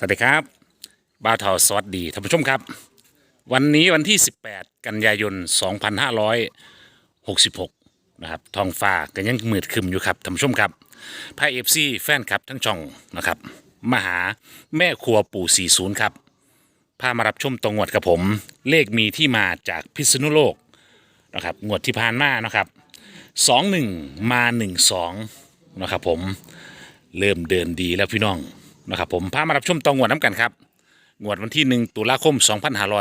สวัสดีครับบ่าวเทาสวัสดีท่านผู้ชมครับ วันนี้วันที่ 18 กันยายน 2566 นะครับทองฟ้าก็ยังมืดคึมอยู่ครับท่านผู้ชมครับพายเอฟซีแฟนคลับทั้งช่องนะครับมาหาแม่ครัวปู่ 40 ครับพามารับชมตรงงวดกับผม เลขมีที่มาจากพิษณุโลกนะครับงวดที่ผ่านมานะครับ 21 มา 12 นะครับผมเริ่มเดินดีแล้วพี่น้อง นะครับผมพามารับชมตองวดน้ำกันครับงวดวันที่ 1 ตุลาคม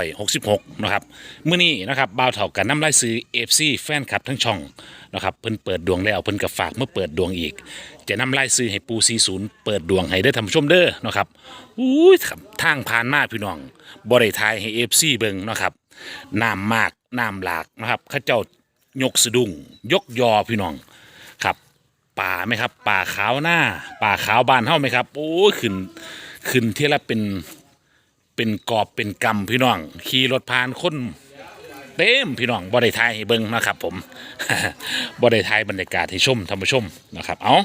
2566 นะครับเมื่อนี้นะครับบ่าวเถากันน้ำลายซื้อเอฟซีแฟนคลับทั้งช่องนะครับเพิ่นเปิดดวงแล้วเพิ่นกับฝากเมื่อเปิดดวงอีก จะนำไลายซื้อให้ปู40เปิดดวงให้ได้ท่านผู้ชมเด้อนะครับอุ้ยครับทางผ่านมาพี่น้องบริทายให้เอฟซีเบิงนะครับน้ำมากน้ำหลากนะครับข้าเจ้ายกสะดุ้งยกยอพี่น้อง ป่าไหมครับ ป่าขาวหน้า ป่าขาวบานเท่าไหมครับ โอ้ขึ้นขึ้นเที่ละเป็นเป็นกอบเป็นกำพี่น้องขี่รถผ่านคนเต็มพี่น้องบ่ได้ทายให้เบิ่งนะครับ ผมบ่ได้ทายบรรยากาศให้ชมท่านผู้ชมนะครับเอา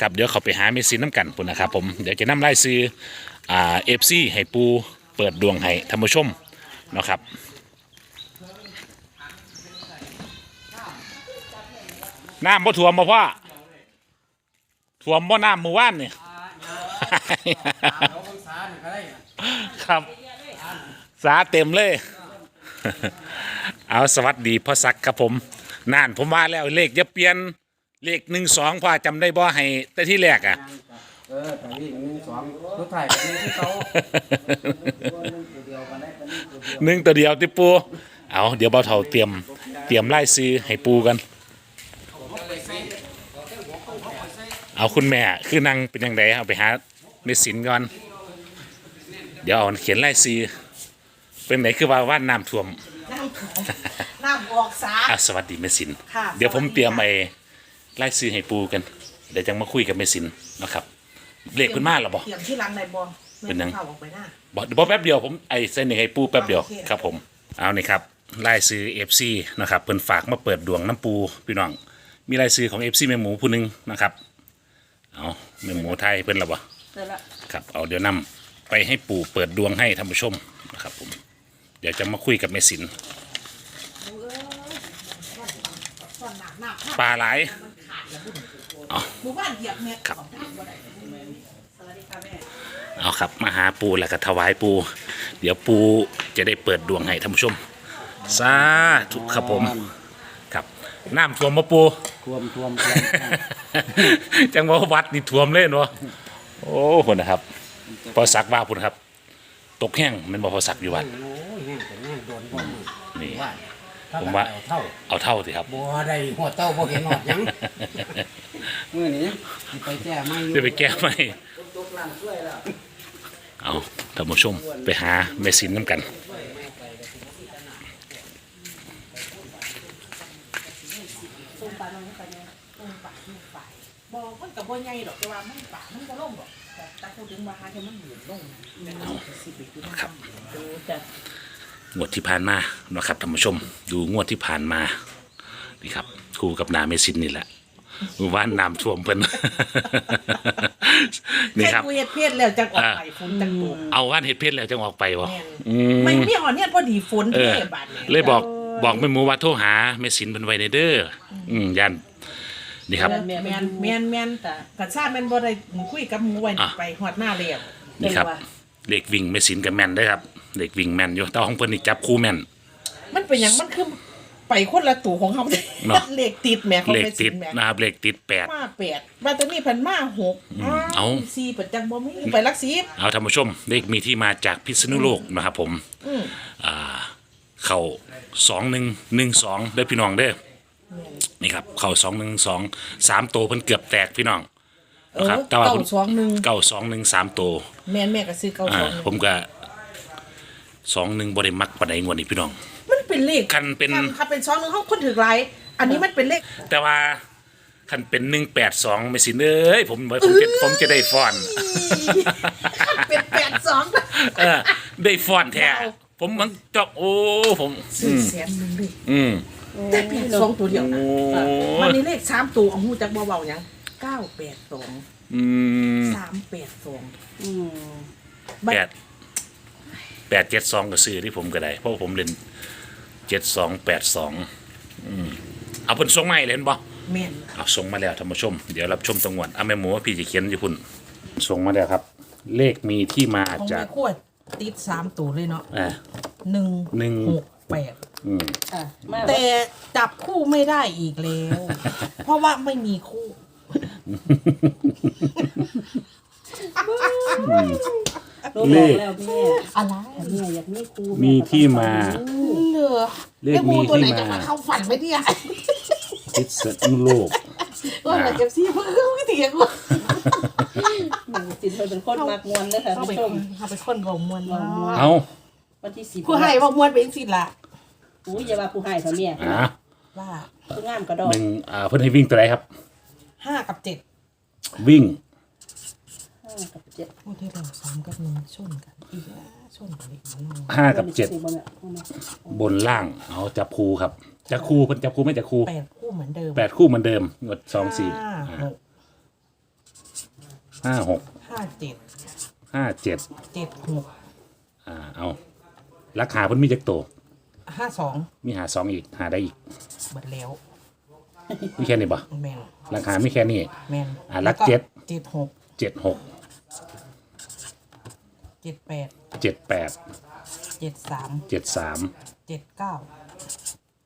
ครับเดี๋ยวเขาไปหาเมซินน้ำกันพุ่นนะครับผมเดี๋ยวจะนำไล่ซื้ออ่าเอฟซีให้ปูเปิดดวงให้ท่านผู้ชมนะครับน้ำบ่ท่วมบ่พ่อ ท่วมบ่น้ำมือว่านนี่ ครับ สาเต็มเลย เอาสวัสดีพ่อซักครับผมน่านผมว่าแล้วเลขอย่าเปลี่ยนเลขหนึ่งสองพ่อจำได้บ่ให้แต่ที่แรกอะ เออแต่นี่หนึ่งสองรถถ่ายแบบนี้ที่เขาหนึ่งตัวเดียวติปู เอาเดี๋ยวเบาเท่าเตรียม เตรียมไล่ซื้อให้ปูกัน เอาคุณแม่คือนั่งเป็นยังไงเอาไปหาเมสินก่อน เดี๋ยวเอาเขียนไล่ซื้อเป็นไหนคือว่าว่านน้ำท่วมน้ำของน้ำออกสาอะสวัสดีเมสินค่ะเดี๋ยวผมสวัสดีเตรียมค่ะไอ้ไล่ซื้อให้ปูกัน เดี๋ยวจังมาคุยกับเมสินนะครับเลขคุณมาหรอบ่เตรียมที่รังในบอเป็นหยังเข้าออกไปหน้าบอกเดี๋ยวบอกแป๊บเดียวผมไอ้เส้นหนึ่งให้ปูแป๊บเดียวโอเคครับผมเอานี่ครับไล่ซื้อเอฟซีนะครับเพิ่นฝากมาเปิดดวงน้ำปูพี่น้องมีไล่ซื้อของเอฟซีแม่หมูผู้หนึงนะครับ เอาแม่หมูไทยเพิ่นละบ่เสร็จละครับ เอาเดี๋ยวนำไปให้ปู่เปิดดวงให้ท่านผู้ชมนะครับผม เดี๋ยวจะมาคุยกับแม่สินส่วนหนักหนักปลาไหลายมันขาดแล้วบุญอ๋อหมู่บ้านเหยียบเม็ดครับของทางบ่ได้สวัสดีค่ะแม่เอาครับมาหาปูแล้วก็ถวายปู เดี๋ยวปูจะได้เปิดดวงให้ท่านผู้ชมสาธุครับผมครับ น้ำท่วมมาปูท่วมท่วมท่วมจังหวะวัดนี่ท่วมเลยเนาะโอ้คนนะครับ พอสักว่าพุ่นครับ ตกแห้งแมันบ่พอสักอยู่วัด โอ้ยแห้งแต่แห้งโดนบ่มือนี่ว่าผมว่าเท่าเอาเท่าสิครับบัวได้หัวเต้าบ่เห็นหอดหยังมื้อนี้สิไปแก้ไม่อยู่จะไปแก้ไหมเอาท่านผู้ชมไปหาเมสินน้ำกัน ตรงปลาน้องไปเนี่ยตรงปลาที่ฝ่าย บอกมันกับบ่ใหญ่หรอกแต่ว่ามันปลามันก็ล่มหรอกแต่ตาพูดถึงว่าหาที่มันเหมือนล่มเอาสิบิอยู่นะครับดูจะงวดที่ผ่านมาเนาะครับท่านผู้ชม ดูงวดที่ผ่านมานี่ครับคู่กับนาเมสินนี่แหละเมื่อว่านน้ำท่วมเพิ่น นี่ครับ แกูเฮ็ดเพศแล้วจังออกไปฝนจังตกเอาว่านเห็ดเพชรแล้วจังออกไปวะแม่นอืม ไม่มีอ่อนเนี่ยพอดีฝนเอเทอบาดนี่เลยบอกบอกแม่หมูว่าโทรหาเมสินเป็นไวในเด้ออืมยัน นี่ครับ แมนแมนแมนแมนแต่กระชากแมนบ่ได้คุยกับหมูไว้อะ ไปฮอดหน้าแล้วนี่ครับแต่ว่าเด็กวิ่งเมสินกับแมนได้อครับเด็กวิ่งแมนอยู่แต่ของเพิ่นนี่จับคู่แมน มันเป็นหยังมันคือไปคนละตู่ของเขาเนาะ เลขติดแหม่ของเลขแม่ติสิดนแหม่นะครับเลขติดแปด มาแปดมาตัวนี้เพันมาหกเอาสี่เปิดจังบ่มีไปลักสิบเอาท่านผู้ชมเลขมีที่มาจากพิษณุโลกนะครับผมอืมอ่า เข่าสองหนึ่งหนึ่งสองเด้อพี่น้องเด้อ นี่ครับเข่าสองหนึ่งสองสามตัวเพิ่นเกือบแตกพี่น้องเออนะครับแต่ว่าเก้าผมสองหนึ่งเก้าสองหนึ่งสามตัว แม่นแม่ก็ซื้อเก้าอ่าสองหนึ่งผมก็สองหนึ่งบริมักปานใดงวดนี้พี่น้อง มันเป็นเลขคันเป็นคัถ้าเป็นสองหนึ่งเขาคนถือไรอันนี้มันเป็นเลข แต่ว่าคันเป็นหนึ่งแปดสองไม่สินเอ้ยผมผมจะผมจะได้ฟอน เป็นแปดสองเออ ได้ฟอนแท้ว้าวผมมันจอกโอ้ผม ซื้อแสนหนึ่งเลยอืม แต่แปดสองตัวเดียวนะโอ้ มันนี่เลขสามตัวเอาหูจักเบาๆหยังเก้าแปดสองอืมสามแปดสองบัดแปดแปดเจ็ดสองก็ซื้อที่ผมก็ได้ เพราะว่าผมเล่นเจ็ดสองแปดสองเอาเพิ่นส่งมาให้เล่นบ่แม่นเอาส่งมาแล้วท่านผู้ชม เดี๋ยวรับชมตรงวันเอาแม่หมูว่าพี่จะเขียนอยู่พุ่นส่งมาแล้วครับ เลขมีที่มาของจากแม่ขวดติดสามตัวเลยเนาะอ่าหนึ่งหนึ่ง หกแปด อืมอะมาแต่จับคู่ไม่ได้อีกแล้ว เพราะว่าไม่มีคู่ ลูกบอกแล้วแม่อะไรแม่อยากมีครูมีที่มา เหลือเลขมีไอ้งูตัวไหนที่จะมามาเข้าฝันไหมเนี่ยพิษณุโลก ก็เหมือนเจ็บซี่เพิ่งไม่ถียงว่าหนูจิตเธอเป็นคนมากมวนเลยค่ะเข้าไปผู้ชมเข้าไปคนบอกมวลว่าเอาวันที่สิบผู้ให้บอกมวลเป็นสิละ อุ้ยอย่าว่าผู้ให้เถอะแม่อ่าว่าผู้งามกระดอกหนึ่งอ่าเพิ่นให้วิ่งตัวไหนครับ ห้ากับเจ็ดวิ่งห้ากับเจ็ดโอ้ที่เราสามกับหนึ่งชนกันอีกแล้วชนกันอีกแล้วเนาะห้ากับเจ็ดบนอะเอามาบนล่างเอาจับคู่ครับจับคู่เพิ่นจับคู่ไม่จับคู่แปดคู่เหมือนเดิมแปดคู่เหมือนเดิมงดสองสี่ห้าอ่าหกห้าหกห้าเจ็ดห้าเจ็ดเจ็ดหกอ่าเอาราคาเพิ่นมีจักโตว ห้าสองมีหาสองอีกหาได้อีกหมดแล้วมีแค่นี้ปะแมนราคามีแค่นี้ แมนอะรักเจ็ด เจ็ดหกเจ็ดหกเจ็ดแปดเจ็ดแปดเจ็ดสามเจ็ดสามเจ็ดเก้า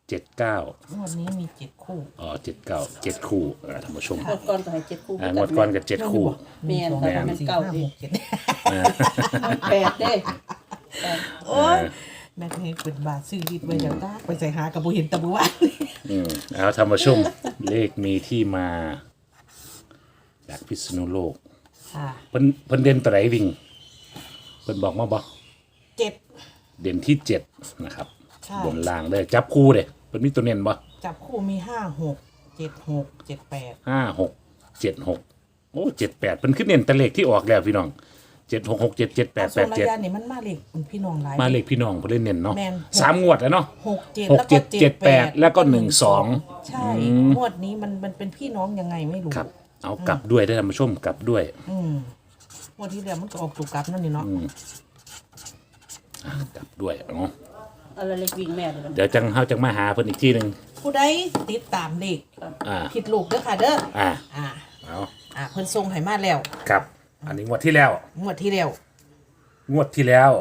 เจ็ดเก้างวดนี้มีเจ็ดคู่อ๋อเจ็ดเก้าเจ็ดคู่อ่าท่านผู้ชมงวดก่อนก็ให้เจ็ดคู่อ่างวดก่อนกับเจ็ดคู่ แม่นสองแต่สามมันสี่เก่าห้าดิหกเจ็ดแปดเด้โอ้ย แม่เคยเป็นบาทซื้อดิบไว้เดี๋ยวตาไปใส่หากับบุเห็นตะบุว่าอืมเอาท่านผู้ชมเลขมีที่มาจากพิษณุโลกค่ะเพิ่นเพิ่นเด่นตัวไหนวิ่งเพิ่นบอกมาบ่เจ็ด เด่นที่เจ็ดนะครับใช่ บนล่างเด้อจับคู่เด้เพิ่นมีตัวเน้นบ่จับคู่มีห้าหกเจ็ดหกเจ็ดแปดห้าหกเจ็ดหกโอ้เจ็ดแปดเพิ่นขึ้นเน้นแต่เลขที่ออกแล้วพี่น้อง เจ็ดหกหกเจ็ดเจ็ดแปดส่แปวนดระเจ็ดยะนี่มันมาเล็กเป็นพี่น้องหลาย มาเลขพี่น้องเพิ่นเล่นเน้นเนาะแม่น สามงวดแล้วเนาะ หกเจ็ดหกแล้วเจ็ก็ดเจ็ดแปดแล้วก็หนึ่งสองใช่งวดนี้มันมันเป็นพี่น้องยังไงไม่รู้ครับ เอากลับด้วยได้อท่านผู้ชมกลับด้วยอืมงวดที่แล้วมันก็ออกตุกกลับนั่นนี่เนาะอะกลับด้วยเนาะอะไรเล็กวิ่งแม่เลยเดี๋ยวจังเฮาจังมาหาเพิ่นอีกทีหนึงผู้ใดติดตามเลขอ่าผิดลูกเด้อค่ะเด้ออ่าอ่า เอาอ่าเพิ่นส่งให้มาแล้ว ครับ อันนี้งวดที่แล้ว งวดที่แล้วงวดที่แล้ว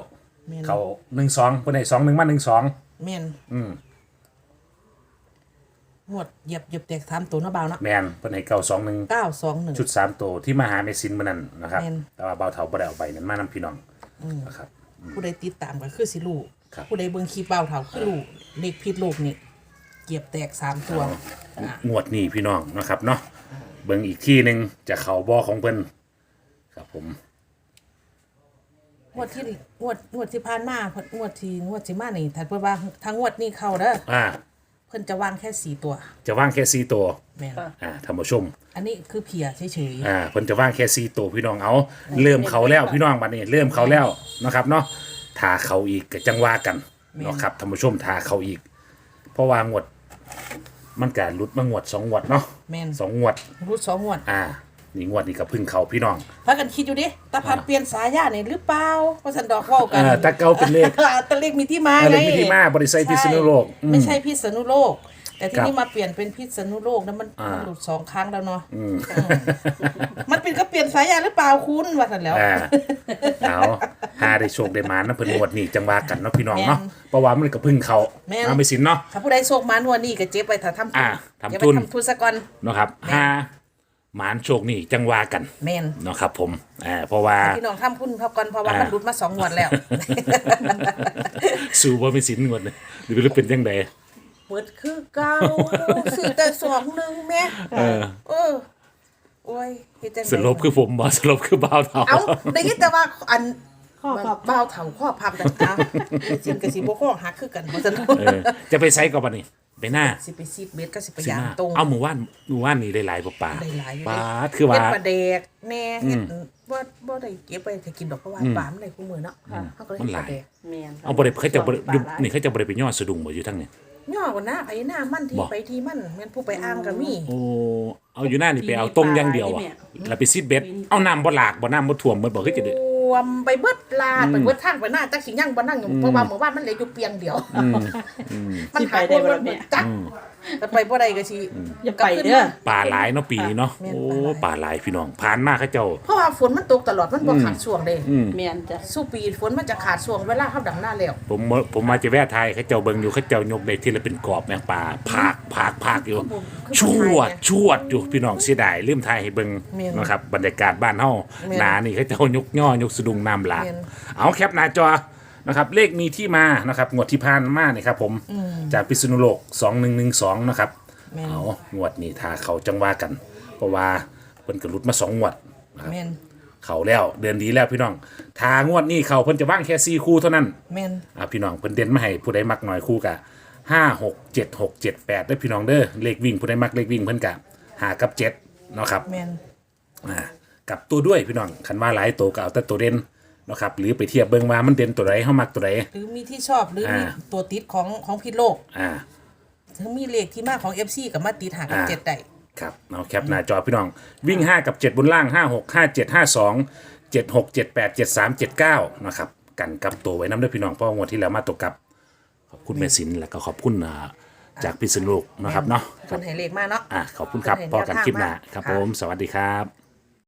แม่นเขาหนึ่งสองเพิ่นให้สองหนึ่งมาหนึ่งสองแม่นอืมงวดเหยียบเหยียบแตกสามตัวเนาะเบาเนาะแมนเพิ่นให้เก้าสองหนึ่งเก้าสองหนึ่ง ชุดสามตัวที่มาหาเมซินมื้อนั้นนะครับ แม่น แต่ว่าเบาเถาบ่ได้เอาไปนั้นมานำพี่น้องนะครับ ผู้ใดติดตามก็คือสิลูกครับ ผู้ใดเบิ่งคลิปเบาเท่าคือลูกเลขผิดลูกนี่เหยียบแตกสามตัวอ่างวดนี้พี่น้องนะครับเนาะเบิ่งอีกที่หนึ่งจะเข้าบ่ของเพิ่น ครับผม งวดที่งวดงวดที่ผ่านมางวดที่งวดที่มานี่ถ้าเพิ่นว่าทางงวดนี้เข้าเด้ออ่า เพิ่นจะวางแค่สี่ตัวจะว่างแค่สี่ตัว แม่นอ่าท่านผู้ชม อันนี้คือเพียเฉยอ่าเพิ่นจะว่างแค่สี่ตัวพี่น้องเอา เริ่มเขาแล้วพี่น้องบัดนี้เริ่มเขาแล้วนะครับเนาะถ้าเขาอีกก็จังว่ากันเนาะครับท่านผู้ชมถ้าเขาอีก เพราะว่างวด มันการลุดมางวดสองงวดเนาะๆแม่นสองงวด รูดสองงวด อ่า นี่งวดนี้ก็เพึ่งเขาพี่น้อง พากันคิดอยู่ดิตาพัดเปลี่ยนสายานี่หรือเปล่าว่าสันดอกเว้ากันเออตาเก่าเป็นเลขตะเลขมีที่มาอะไรไงมีที่มาบริษัทพิษณุโลกอืม ไม่ใช่พิษณุโลก แต่ที่ครับนี่มาเปลี่ยนเป็นพิษณุโลกแล้วมันอ่ามั มันหลุดสองครั้งแล้วเนาะอืมมันเป็นก็เปลี่ยนสายาหรือเปล่าคุณว่าสันแล้ว อ่าเอาหาได้โชคได้มานะเพิ่นงวดนี้จังว่ากันเนาะพี่น้องเนาะแม่นเพราะว่ามันก็เพึ่งเขาแม่น เอาไปสินเนาะ ถ้าผู้ใดโชคมานวันนี้ก็เจ็บไปถ้าทำทุอ่านทำอย่าทุไปนทำทุนซะก่อน เนาะครับหา หมานโชคนี่จังว่ากันแม่นเนาะครับผมอ่าเพราะว่า พี่น้องทำคุณพับก่อนเพราะว่าอ่ามัมันหลุดมาสองงวดแล้วสู้บ่มีสินงวดนี้หรือเป็นจังไดเปิดคือเก่าซื้อแต่สองหนึ่งแม่เออเออโอ้ยเฮ็ดจังไดสรุปคือผมบ่สรุปคือบ่าวเฒ่าเอาได้ยินแต่ว่าอันข้อพับเบาเถาข้อพับแต่ตาจริงกับสิบ่ข้อหักคือกันบ่ซั่นเออจะไปไสก็บัดนี้ ไปหน้าสิไปซีดเบ็ดก็สิไปสิยางหน้าตรงเอาหมู่บ้านหมู่บ้านนี่ได้หลายบ่ป่าได้หลายอยู่ปลาเด้คือว่าเฮ็ดปลาแดกแน่เฮ็ดบ่บ่ได้เก็บไปถ้ากินดอกเพราะว่าปลามันได้คู่มือเนาะเฮาก็เลยเฮ็ดปลาแดกแม่นเอาบ่ได้เขาจะบ่ได้ปลาหลายนี่เขาจะบ่ได้ไปย่อสะดุ้งบ่อยู่ทั้งนี้ย่อกันนะไอ้หน้ามันที่บ่ ไปที่มันแม่นผู้ไปอ้างก็มีโอ้เอาอยู่หน้านี่ไปเอาต้มอย่างเดียวอะแล้วไปซิดเบ็ดเอาน้ำบ่หลากบ่น้ำบ่ท่วมเบิดบ่คือจะได้โอ้ วมไปเบิดลาดไปเบิดทางไปหน้าจักสิยังบ่นั่งอยู่เพราะว่าหมู่บ้านมันเหลืออยู่เปียงเดียวมันหาคนมันบ่จัก แต่ไปบ่ได้ก็สิอย่าไปเด้อ ป่าหลายเนาะปีนี้เนาะแม่นโอ้ป่าหลายป่าหลายพี่น้องผ่านมาเขาเจ้า เพราะว่าฝนมันตกตลอดมันบ่ขาดช่วงเด้เมียนจ้ะสู้ปีฝนมันจะขาดช่วงเวลาเฮาดำหน้าแล้วผมผมมาจะแวะไทยเขาเจ้าเบิ่งอยู่เขาเจ้ายกได้ที่ละเป็นกรอบแมงป่าผากผากผากอยู่คือชบ่วทาดยไงชวดอยู่พี่น้องเสียดายลืมไทยให้เบิ่งแม่นนะครับบรรยากาศบ้านเฮาแม่นหนานี่เขาเจ้ายกย่อยกสะดุงน้ำหลากแม่นเอาแคปหน้าจอ นะครับเลขมีที่มานะครับงวดที่ผ่านมานี่ครับผมจากพิษณุโลก2112นะครับแม่น เอางวดนี้ถ้าเขาจังว่ากัน เพราะว่าเพิ่นก็หลุดมาสองงวดนะครับแม่นเขาแล้วเดือนดีแล้วพี่น้องทางวดนี้เขาเพิ่นจะว่างแค่สี่คู่เท่านั้น แม่นอ่าพี่น้องเพิ่นเด่นมาให้ผู้ใดมักหน่อยคู่กะห้าหกเจ็ดหกเจ็ดแปดได้อพี่น้องเด้อเลขวิ่งผู้ใดมักเลขวิ่งเพิ่นกะหากับเจ็ดเนาะครับแม่นอ่ากลับตัวด้วยพี่น้องคันว่าหลายตัวก็เอาแต่ตัวเด่นเนาะครับหรือไปเทียบเบิ่งว่ามันเด่นตัวใดเฮามักตัวใดหรือมีที่ชอบหรือมีอ่า ตัวติดของของพิษโลกอ่าถึงมีเลขที่มาของ FC กับมาติดหากับอ่า เจ็ดได้ ครับเอาแคปหน้าจอพี่น้อง วิ่ง 5 กับ 7 บนล่าง 5 6 5 7 5 2 7 6 7 8 7 3 7 9นะครับกันกลับตัวไว้น้ำด้วยพี่น้องเพราะว่างวดที่แล้วมาตกกับ ขอบคุณแม่สินแล้วก็ขอบคุณอ่าจากพิษณุโลกนะครับเนาะคครับนให้เลขมาเนาะ อะขอบคุณครับเห็นพอกันแนวทางคลิปหน้ามาครับค่ะผม สวัสดีครับ